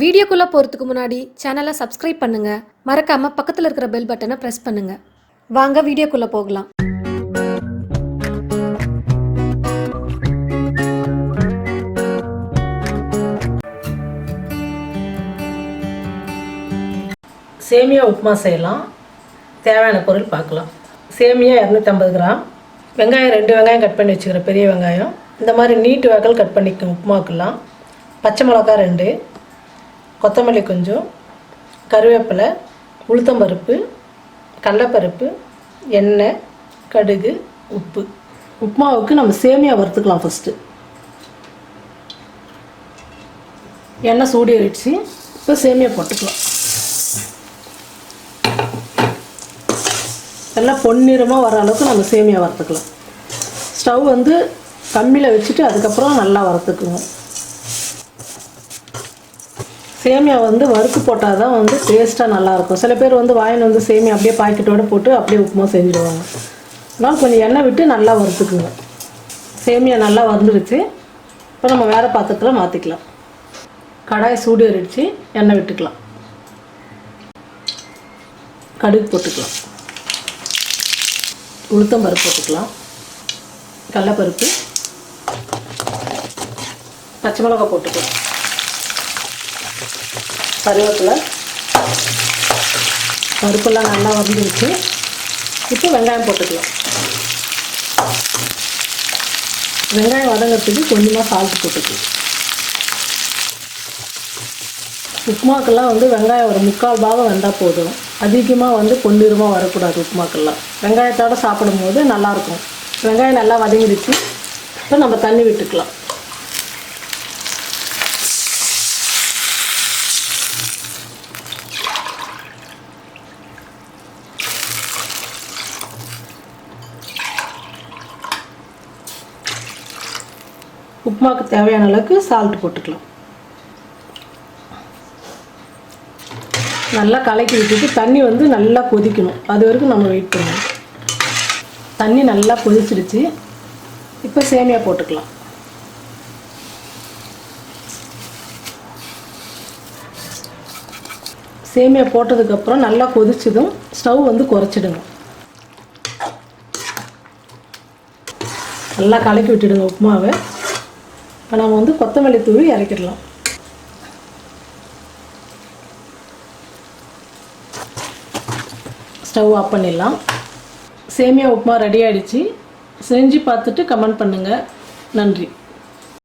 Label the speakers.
Speaker 1: வீடியோக்குள்ளே போகிறதுக்கு முன்னாடி சேனலை சப்ஸ்கிரைப் பண்ணுங்க. மறக்காம பக்கத்தில் இருக்கிற பெல் பட்டனை ப்ரெஸ் பண்ணுங்க. வாங்க வீடியோக்குள்ளே போகலாம்.
Speaker 2: சேமியா உப்புமா செய்யலாம். தேவையான பொருள் பார்க்கலாம். சேமியா இரநூத்தம்பது கிராம். வெங்காயம் ரெண்டு வெங்காயம் கட் பண்ணி வச்சுக்கிறேன் பெரிய வெங்காயம். இந்த மாதிரி நீட்டு வகல் கட் பண்ணிக்க உப்புமாக்கெல்லாம். பச்சை மிளகா ரெண்டு. கொத்தமல்லி கொஞ்சம் கருவேப்பிலை உளுத்தம்பருப்பு கடலப்பருப்பு எண்ணெய் கடுகு உப்பு. உப்புமாவுக்கு நம்ம சேமியா வறுத்துக்கலாம் ஃபஸ்ட்டு எண்ணெய் சூடிடுச்சு இப்போ சேமியா போட்டுக்கலாம். நல்லா பொன்னிறமாக வர அளவுக்கு நம்ம சேமியா வறுத்துக்கலாம். ஸ்டவ் வந்து கம்மியில் வச்சுட்டு அதுக்கப்புறம் நல்லா வறுத்துக்குவோம். சேமியா வந்து வறுத்து போட்டால் தான் வந்து டேஸ்ட்டாக நல்லாயிருக்கும். சில பேர் வந்து வாயின் வந்து சேமியா அப்படியே பாக்கெட்டோட போட்டு அப்படியே உப்புமா செஞ்சுடுவாங்க அதனால் கொஞ்சம் எண்ணெய் விட்டு நல்லா வறுத்துக்குங்க. சேமியா நல்லா வந்துடுச்சு இப்போ நம்ம வேறு பாத்திரத்தில் மாற்றிக்கலாம் கடாய் சூடு அரிச்சு எண்ணெய் விட்டுக்கலாம். கடுகு போட்டுக்கலாம். உளுத்தம் பருப்பு போட்டுக்கலாம். கடலப்பருப்பு. பச்சை மிளகா போட்டுக்கலாம். கருவேப்பிலை. பருப்பெல்லாம் நல்லா வந்துருச்சு இப்போ வெங்காயம் போட்டுக்கலாம். வெங்காயம் வதங்கிறதுக்கு கொஞ்சமாக சால்ட் போட்டுக்கலாம். உப்புமாக்கெல்லாம் வந்து வெங்காயம் ஒரு முக்கால் பாகம் வந்தால் போதும். அதிகமாக வந்து பொன்னிறமாக வரக்கூடாது உப்புமாக்கெல்லாம். வெங்காயத்தோடு சாப்பிடும்போது நல்லாயிருக்கும் வெங்காயம் நல்லா வதங்கிடுச்சு. இப்போ நம்ம தண்ணி விட்டுக்கலாம். உப்புமாவுக்கு தேவையான அளவுக்கு சால்ட் போட்டுக்கலாம். நல்லா கலக்கி விட்டுட்டு தண்ணி வந்து நல்லா கொதிக்கணும். அது வரைக்கும் நம்ம வெயிட் பண்ணணும். தண்ணி நல்லா கொதிச்சிடுச்சு இப்போ சேமியா போட்டுக்கலாம். சேமியா போட்டதுக்கப்புறம் நல்லா கொதிச்சதும் ஸ்டவ் வந்து குறைச்சிடுங்க. நல்லா கலக்கி விட்டுடுங்க உப்புமாவை. இப்போ நம்ம வந்து கொத்தமல்லி தூவி இறக்கிடலாம். ஸ்டவ் ஆஃப் பண்ணிடலாம். சேமியா உப்புமா ரெடி ஆகிடுச்சி செஞ்சு பார்த்துட்டு கமெண்ட் பண்ணுங்கள் நன்றி.